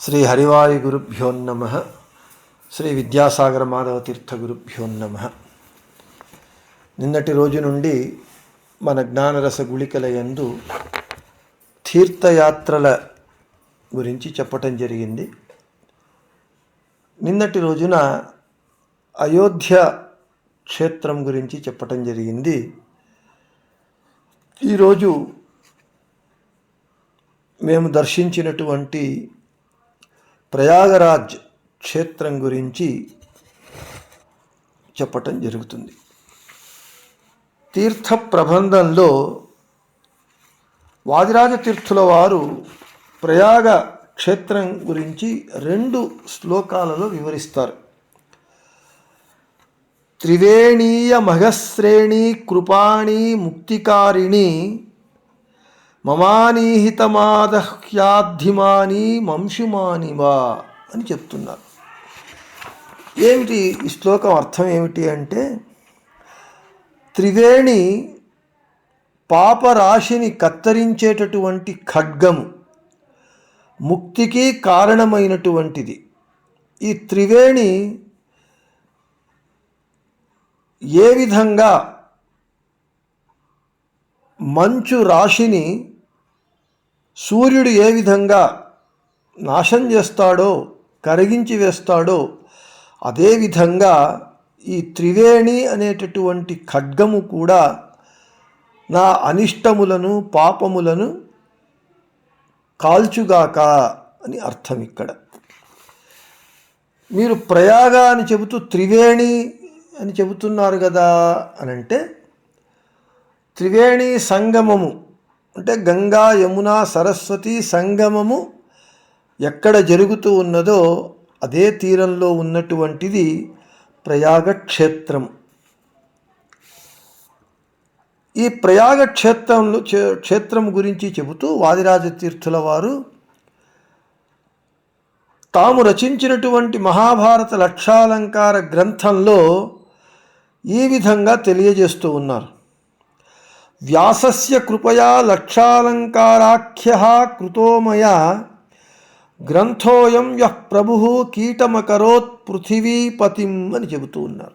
శ్రీ హరివాయు గురుభ్యోన్నమ శ్రీ విద్యాసాగర మాధవ తీర్థ గురుభ్యోన్నమ నిన్నటి రోజు నుండి మన జ్ఞానరస గుళికల యందు తీర్థయాత్రల గురించి చెప్పటం జరిగింది. నిన్నటి రోజున అయోధ్య క్షేత్రం గురించి చెప్పటం జరిగింది. ఈరోజు మేము దర్శించినటువంటి ప్రయాగరాజ్ క్షేత్రం గురించి చెప్పటం జరుగుతుంది. తీర్థ ప్రబంధంలో వాదిరాజ తీర్థుల వారు ప్రయాగ క్షేత్రం గురించి రెండు శ్లోకాలలో వివరిస్తారు. త్రివేణీయ మహశ్రేణి కృపాణి ముక్తికారిణి మమానీహితమాదహ్యాధిమాని మంశుమాని వా అని చెప్తున్నారు. ఏమిటి ఈ శ్లోకం అర్థం ఏమిటి అంటే త్రివేణి పాపరాశిని కత్తరించేటటువంటి ఖడ్గము ముక్తికి కారణమైనటువంటిది. ఈ త్రివేణి ఏ విధంగా మంచు రాశిని సూర్యుడు ఏ విధంగా నాశం చేస్తాడో కరిగించి వేస్తాడో అదేవిధంగా ఈ త్రివేణి అనేటటువంటి ఖడ్గము కూడా నా అనిష్టములను పాపములను కాల్చుగాక అని అర్థం ఇక్కడ. మీరు ప్రయాగ అని చెబుతూ త్రివేణి అని చెబుతున్నారు కదా అని అంటే త్రివేణి సంగమము అంటే గంగా యమున సరస్వతి సంగమము ఎక్కడ జరుగుతూ ఉన్నదో అదే తీరంలో ఉన్నటువంటిది ప్రయాగ క్షేత్రం ఈ ప్రయాగ క్షేత్రంలో క్షేత్రం గురించి చెబుతూ వాదిరాజ తీర్థుల వారు తాము రచించినటువంటి మహాభారత లక్షాలంకార గ్రంథంలో ఈ విధంగా తెలియజేస్తూ ఉన్నారు. వ్యాసస్య కృపయా లక్షాలంకారాఖ్య కృతో మయా గ్రంథోయం యః ప్రభు కీటమకరోత్ పృథివీపతిం అని చెబుతూ ఉన్నారు.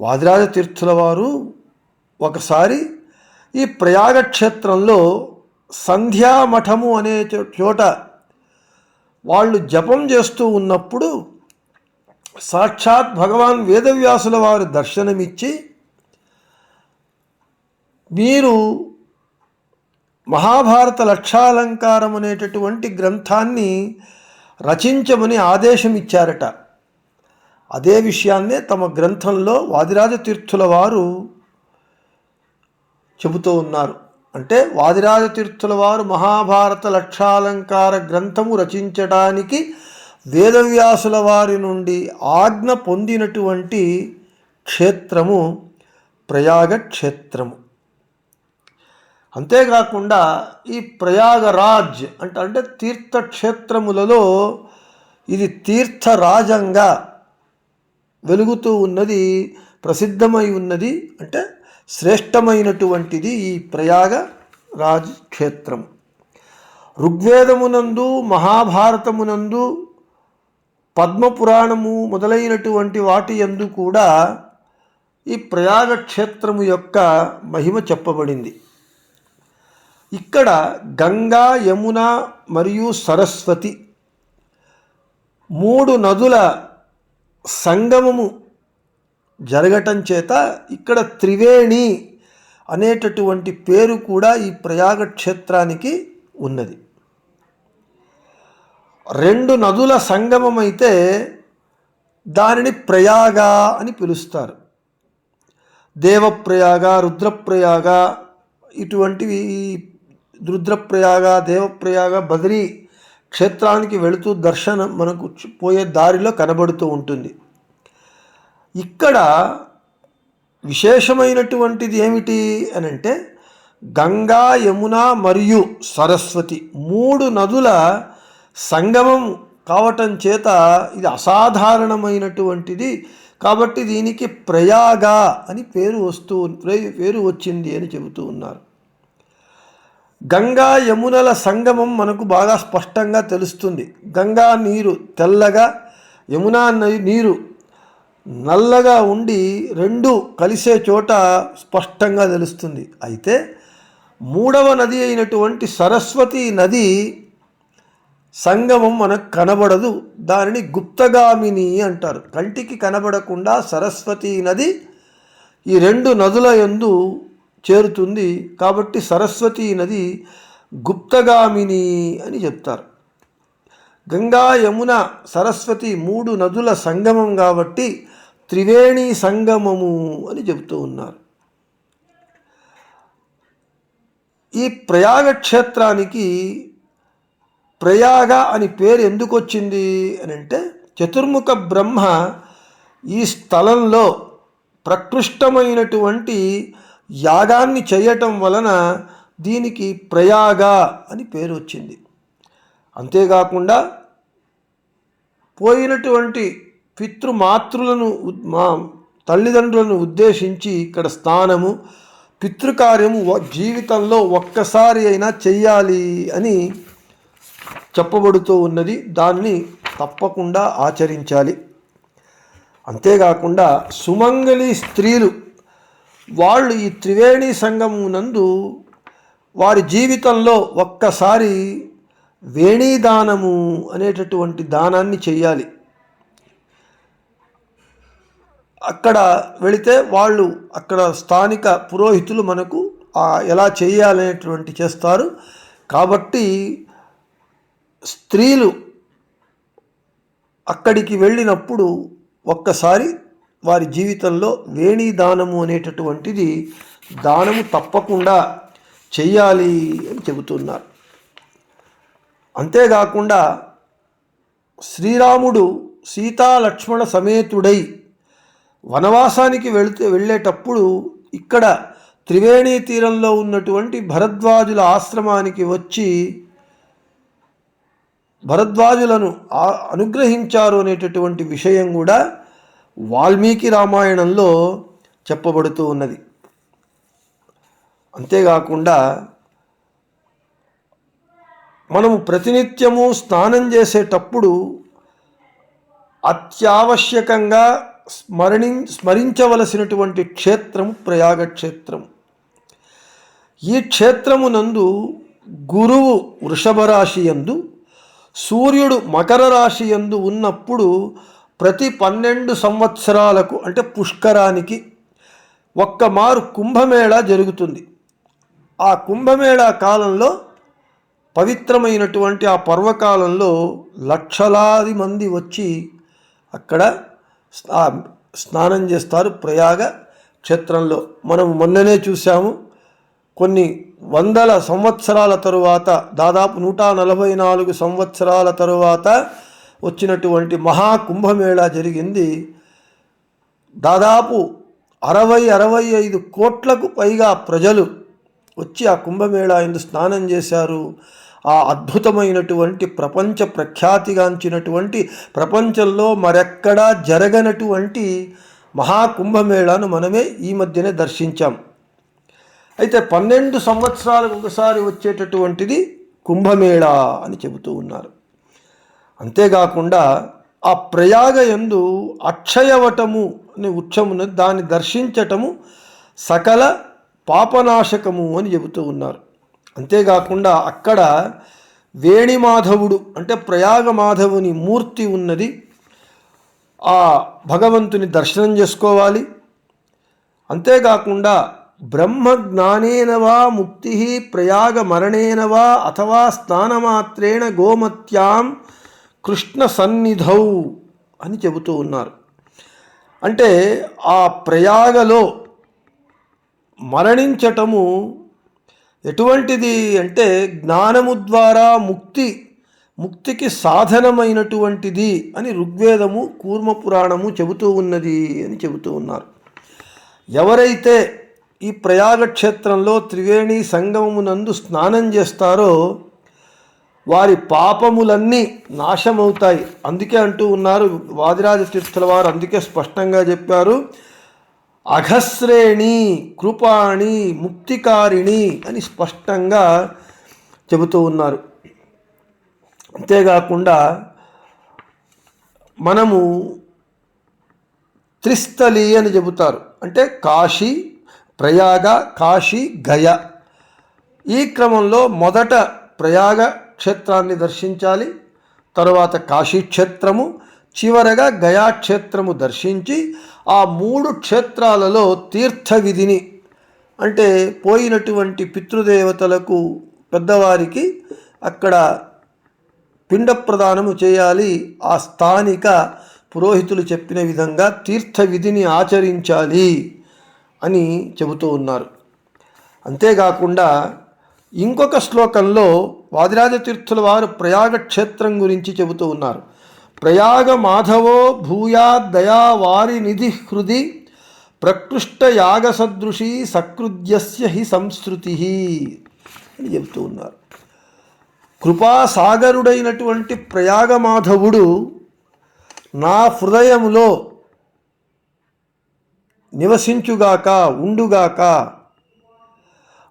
వాదిరాజ తీర్థుల వారు ఒకసారి ఈ ప్రయాగ క్షేత్రంలో సంధ్యామఠము అనే చో- చోట వాళ్ళు జపం చేస్తూ ఉన్నప్పుడు సాక్షాత్ భగవాన్ వేదవ్యాసుల వారు దర్శనమిచ్చి మీరు మహాభారత లక్షాలంకారం అనేటటువంటి గ్రంథాన్ని రచించమని ఆదేశం ఇచ్చారట అదే విషయాన్నే తమ గ్రంథంలో వాదిరాజ తీర్థుల వారు చెబుతూ ఉన్నారు. అంటే వాదిరాజ తీర్థుల వారు మహాభారత లక్షాలంకార గ్రంథము రచించడానికి వేదవ్యాసుల వారి నుండి ఆజ్ఞ పొందినటువంటి క్షేత్రము ప్రయాగ క్షేత్రము అంతేకాకుండా ఈ ప్రయాగరాజ్ అంటే అంటే తీర్థక్షేత్రములలో ఇది తీర్థరాజంగా వెలుగుతూ ఉన్నది ప్రసిద్ధమై ఉన్నది అంటే శ్రేష్టమైనటువంటిది ఈ ప్రయాగ రాజ్ క్షేత్రం. ఋగ్వేదమునందు మహాభారతమునందు పద్మపురాణము మొదలైనటువంటి వాటి యందు కూడా ఈ ప్రయాగ క్షేత్రము యొక్క మహిమ చెప్పబడింది. ఇక్కడ గంగా యమున మరియు సరస్వతి మూడు నదుల సంగమము జరగటం చేత ఇక్కడ త్రివేణి అనేటటువంటి పేరు కూడా ఈ ప్రయాగ క్షేత్రానికి ఉన్నది. రెండు నదుల సంగమం అయితే దానిని ప్రయాగ అని పిలుస్తారు. దేవప్రయాగ రుద్రప్రయాగ ఇటువంటివి రుద్రప్రయాగ దేవప్రయాగ బద్రీ క్షేత్రానికి వెళుతూ దర్శనం మనకు పోయే దారిలో కనబడుతూ ఉంటుంది. ఇక్కడ విశేషమైనటువంటిది ఏమిటి అని అంటే గంగా యమున మరియు సరస్వతి మూడు నదుల సంగమం కావటం చేత ఇది అసాధారణమైనటువంటిది. కాబట్టి దీనికి ప్రయాగ అని పేరు వస్తూ పేరు వచ్చింది అని చెబుతూ ఉన్నారు. గంగా యమునల సంగమం మనకు బాగా స్పష్టంగా తెలుస్తుంది. గంగా నీరు తెల్లగా యమునా నీరు నల్లగా ఉండి రెండు కలిసే చోట స్పష్టంగా తెలుస్తుంది. అయితే మూడవ నది అయినటువంటి సరస్వతి నది సంగమం మనకు కనబడదు. దానిని గుప్తగామిని అంటారు. కంటికి కనబడకుండా సరస్వతి నది ఈ రెండు నదుల యందు చేరుతుంది కాబట్టి సరస్వతి నది గుప్తగామిని అని చెప్తారు. గంగా యమున సరస్వతి మూడు నదుల సంగమం కాబట్టి త్రివేణి సంగమము అని చెబుతూ ఉన్నారు. ఈ ప్రయాగ క్షేత్రానికి ప్రయాగ అని పేరు ఎందుకు వచ్చింది అని అంటే చతుర్ముఖ బ్రహ్మ ఈ స్థలంలో ప్రకృష్టమైనటువంటి యాగాన్ని చేయటం వలన దీనికి ప్రయాగ అని పేరు వచ్చింది. అంతేకాకుండా పోయినటువంటి పితృమాతృలను మా తల్లిదండ్రులను ఉద్దేశించి ఇక్కడ స్థానము పితృకార్యము జీవితంలో ఒక్కసారి అయినా చెయ్యాలి అని చెప్పబడుతూ ఉన్నది. దానిని తప్పకుండా ఆచరించాలి. అంతేకాకుండా సుమంగళి స్త్రీలు వాళ్ళు ఈ త్రివేణి సంగమునందు వారి జీవితంలో ఒక్కసారి వేణీదానము అనేటటువంటి దానాన్ని చేయాలి. అక్కడ వెళితే వాళ్ళు అక్కడ స్థానిక పురోహితులు మనకు ఎలా చేయాలనేటువంటి చేస్తారు. కాబట్టి స్త్రీలు అక్కడికి వెళ్ళినప్పుడు ఒక్కసారి వారి జీవితంలో వేణీ దానము అనేటటువంటిది దానము తప్పకుండా చెయ్యాలి అని చెబుతున్నారు. అంతేకాకుండా శ్రీరాముడు సీతా లక్ష్మణ సమేతుడై వనవాసానికి వెళితే వెళ్ళేటప్పుడు ఇక్కడ త్రివేణి తీరంలో ఉన్నటువంటి భరద్వాజుల ఆశ్రమానికి వచ్చి భరద్వాజులను అనుగ్రహించారు అనేటటువంటి విషయం కూడా వాల్మీకి రామాయణంలో చెప్పబడుతూ ఉన్నది. అంతేకాకుండా మనము ప్రతినిత్యము స్నానం చేసేటప్పుడు అత్యావశ్యకంగా స్మరణి స్మరించవలసినటువంటి క్షేత్రం ప్రయాగ క్షేత్రం ఈ క్షేత్రమునందు గురువు వృషభ రాశి యందు సూర్యుడు మకర రాశి యందు ఉన్నప్పుడు ప్రతి పన్నెండు సంవత్సరాలకు అంటే పుష్కరానికి ఒక్క మారు కుంభమేళా జరుగుతుంది. ఆ కుంభమేళా కాలంలో పవిత్రమైనటువంటి ఆ పర్వకాలంలో లక్షలాది మంది వచ్చి అక్కడ స్నా స్నానం చేస్తారు ప్రయాగ క్షేత్రంలో. మనం మొన్ననే చూసాము కొన్ని వందల సంవత్సరాల తరువాత దాదాపు నూట నలభై నాలుగు సంవత్సరాల తరువాత వచ్చినటువంటి మహాకుంభమేళా జరిగింది. దాదాపు అరవై అరవై ఐదు కోట్లకు పైగా ప్రజలు వచ్చి ఆ కుంభమేళా ఎందు స్నానం చేశారు. ఆ అద్భుతమైనటువంటి ప్రపంచ ప్రఖ్యాతిగాంచినటువంటి ప్రపంచంలో మరెక్కడా జరగనటువంటి మహాకుంభమేళాను మనమే ఈ మధ్యనే దర్శించాం. అయితే పన్నెండు సంవత్సరాలకు ఒకసారి వచ్చేటటువంటిది కుంభమేళా అని చెబుతూ ఉన్నారు. అంతేకాకుండా ఆ ప్రయాగ యందు అక్షయవటము అనే వృక్షమును దాన్ని దర్శించటము సకల పాపనాశకము అని చెబుతూ ఉన్నారు. అంతేకాకుండా అక్కడ వేణిమాధవుడు అంటే ప్రయాగ మాధవుని మూర్తి ఉన్నది. ఆ భగవంతుని దర్శనం చేసుకోవాలి. అంతేకాకుండా బ్రహ్మజ్ఞానేన వా ముక్తి ప్రయాగ మరణేన వా అథవా స్నానమాత్రేణ గోమత్యాం కృష్ణ సన్నిధౌ అని చెబుతూ ఉన్నారు. అంటే ఆ ప్రయాగలో మరణించటము ఎటువంటిది అంటే జ్ఞానము ద్వారా ముక్తి ముక్తికి సాధనమైనటువంటిది అని ఋగ్వేదము కూర్మ పురాణము చెబుతూ ఉన్నది అని చెబుతూ ఉన్నారు. ఎవరైతే ఈ ప్రయాగ క్షేత్రంలో త్రివేణి సంగమమునందు స్నానం చేస్తారో వారి పాపములన్నీ నాశమవుతాయి. అందుకే అంటూ ఉన్నారు వాదిరాజ తీర్థుల వారు. అందుకే స్పష్టంగా చెప్పారు అఘశ్రేణి కృపాణి ముక్తికారిణి అని స్పష్టంగా చెబుతూ ఉన్నారు. అంతేకాకుండా మనము త్రిస్థలి అని చెబుతారు. అంటే కాశీ ప్రయాగ కాశీ గయ. ఈ క్రమంలో మొదట ప్రయాగ క్షేత్రాన్ని దర్శించాలి. తరువాత కాశీక్షేత్రము చివరగా గయాక్షేత్రము దర్శించి ఆ మూడు క్షేత్రాలలో తీర్థ విధిని అంటే పోయినటువంటి పితృదేవతలకు పెద్దవారికి అక్కడ పిండ ప్రదానము చేయాలి. ఆ స్థానిక పురోహితులు చెప్పిన విధంగా తీర్థ విధిని ఆచరించాలి అని చెబుతూ ఉన్నారు. అంతేకాకుండా ఇంకొక శ్లోకంలో వాదిరాజ తీర్థుల వారు ప్రయాగ క్షేత్రం గురించి చెబుతూ ఉన్నారు. ప్రయాగ మాధవో భూయా దయా వారి నిధి హృది ప్రకృష్ట యాగ సదృశి సకృద్యస్య హి సంస్కృతి అని చెబుతూ ఉన్నారు. కృపాసాగరుడైనటువంటి ప్రయాగమాధవుడు నా హృదయములో నివసించుగాక ఉండుగాక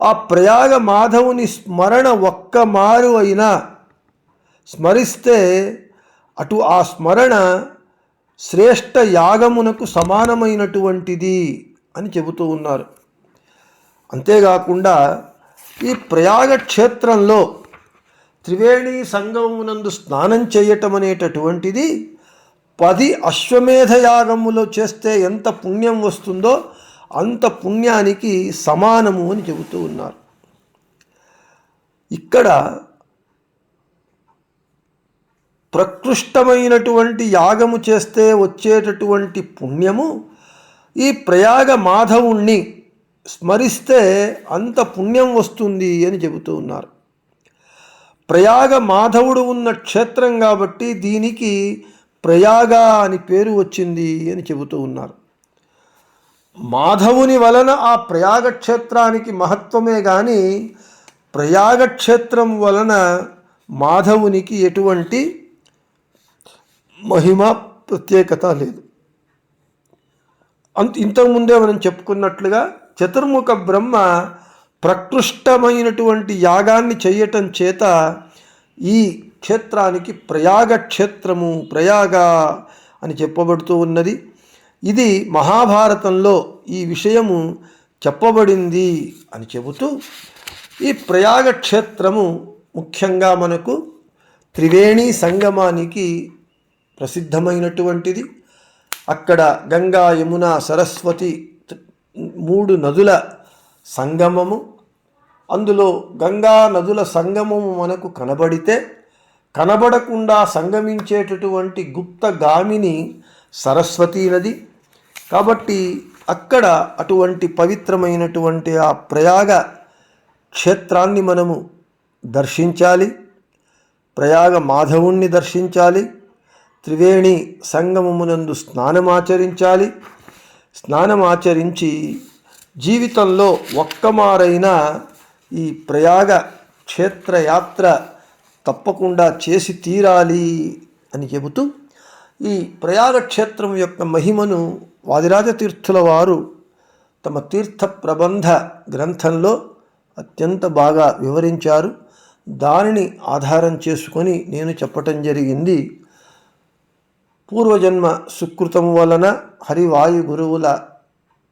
ఆ ప్రయాగ మాధవుని స్మరణ ఒక్క మారు అయినా స్మరిస్తే అటు ఆ స్మరణ శ్రేష్ఠ యాగమునకు సమానమైనటువంటిది అని చెబుతూ ఉన్నారు. అంతేకాకుండా ఈ ప్రయాగ క్షేత్రంలో త్రివేణి సంగమునందు స్నానం చేయటం అనేటటువంటిది పది అశ్వమేధ యాగములో చేస్తే ఎంత పుణ్యం వస్తుందో అంత పుణ్యానికి సమానము అని చెబుతూ ఉన్నారు. ఇక్కడ ప్రకృష్టమైనటువంటి యాగము చేస్తే వచ్చేటటువంటి పుణ్యము ఈ ప్రయాగ మాధవుణ్ణి స్మరిస్తే అంత పుణ్యం వస్తుంది అని చెబుతూ ఉన్నారు. ప్రయాగ మాధవుడు ఉన్న క్షేత్రం కాబట్టి దీనికి ప్రయాగ అని పేరు వచ్చింది అని చెబుతూ ఉన్నారు. మాధవుని వలన ఆ ప్రయాగ క్షేత్రానికి మహత్వమే కానీ ప్రయాగ క్షేత్రం వలన మాధవునికి ఎటువంటి మహిమ ప్రత్యేకత లేదు. అంత ఇంతకుముందే మనం చెప్పుకున్నట్లుగా చతుర్ముఖ బ్రహ్మ ప్రకృష్టమైనటువంటి యాగాన్ని చేయటం చేత ఈ క్షేత్రానికి ప్రయాగ క్షేత్రము ప్రయాగ అని చెప్పబడుతూ ఉన్నది. ఇది మహాభారతంలో ఈ విషయము చెప్పబడింది అని చెబుతూ ఈ ప్రయాగ క్షేత్రము ముఖ్యంగా మనకు త్రివేణి సంగమానికి ప్రసిద్ధమైనటువంటిది. అక్కడ గంగా యమున సరస్వతి మూడు నదుల సంగమము. అందులో గంగా నదుల సంగమము మనకు కనబడితే కనబడకుండా సంగమించేటటువంటి గుప్తగామిని సరస్వతీ నది కాబట్టి అక్కడ అటువంటి పవిత్రమైనటువంటి ఆ ప్రయాగ క్షేత్రాన్ని మనము దర్శించాలి. ప్రయాగ మాధవుణ్ణి దర్శించాలి. త్రివేణి సంగమమునందు స్నానమాచరించాలి. స్నానమాచరించి జీవితంలో ఒక్కమారైన ఈ ప్రయాగ క్షేత్రయాత్ర తప్పకుండా చేసి తీరాలి అని చెబుతూ ఈ ప్రయాగక్షేత్రం యొక్క మహిమను వాదిరాజతీర్థుల వారు తమ తీర్థ ప్రబంధ గ్రంథంలో అత్యంత బాగా వివరించారు. దానిని ఆధారం చేసుకొని నేను చెప్పటం జరిగింది. పూర్వజన్మ సుకృతం వలన హరివాయు గురువుల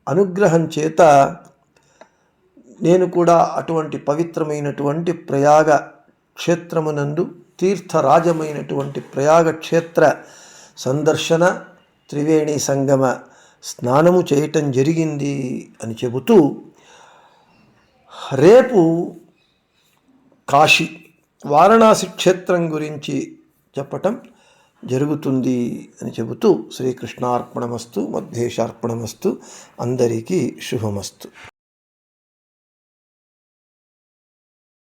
అనుగ్రహం చేత నేను కూడా అటువంటి పవిత్రమైనటువంటి ప్రయాగ క్షేత్రమునందు తీర్థరాజమైనటువంటి ప్రయాగ క్షేత్ర సందర్శన త్రివేణి సంగమ స్నానము చేయటం జరిగింది అని చెబుతూ రేపు కాశీ వారణాసి క్షేత్రం గురించి చెప్పటం జరుగుతుంది అని చెబుతూ శ్రీకృష్ణార్పణమస్తు మధ్యేశార్పణమస్తు అందరికీ శుభమస్తు.